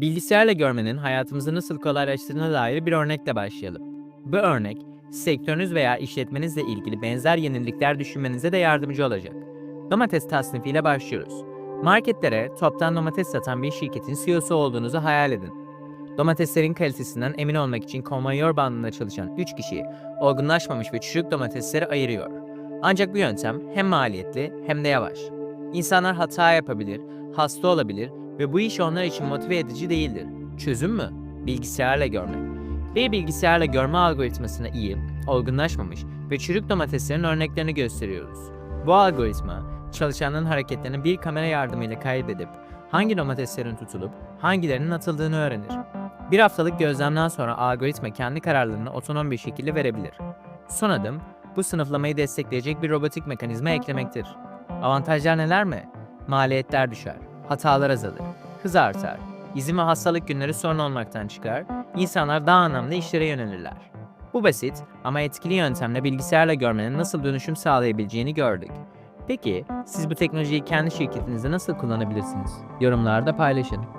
Bilgisayarla görmenin hayatımızı nasıl kolaylaştırdığına dair bir örnekle başlayalım. Bu örnek, sektörünüz veya işletmenizle ilgili benzer yenilikler düşünmenize de yardımcı olacak. Domates tasnifiyle başlıyoruz. Marketlere toptan domates satan bir şirketin CEO'su olduğunuzu hayal edin. Domateslerin kalitesinden emin olmak için konveyör bandında çalışan 3 kişi olgunlaşmamış ve çürük domatesleri ayırıyor. Ancak bu yöntem hem maliyetli hem de yavaş. İnsanlar hata yapabilir, hasta olabilir ve bu iş onlar için motive edici değildir. Çözüm mü? Bilgisayarla görmek. Bir bilgisayarla görme algoritmasına iyi, olgunlaşmamış ve çürük domateslerin örneklerini gösteriyoruz. Bu algoritma, çalışanların hareketlerini bir kamera yardımıyla kaydedip hangi domateslerin tutulup hangilerinin atıldığını öğrenir. Bir haftalık gözlemden sonra algoritma kendi kararlarını otonom bir şekilde verebilir. Son adım, bu sınıflamayı destekleyecek bir robotik mekanizma eklemektir. Avantajlar neler mi? Maliyetler düşer, hatalar azalır, hız artar, izin ve hastalık günleri sorun olmaktan çıkar, insanlar daha anlamlı işlere yönelirler. Bu basit ama etkili yöntemle bilgisayarla görmenin nasıl dönüşüm sağlayabileceğini gördük. Peki, siz bu teknolojiyi kendi şirketinizde nasıl kullanabilirsiniz? Yorumlarda paylaşın.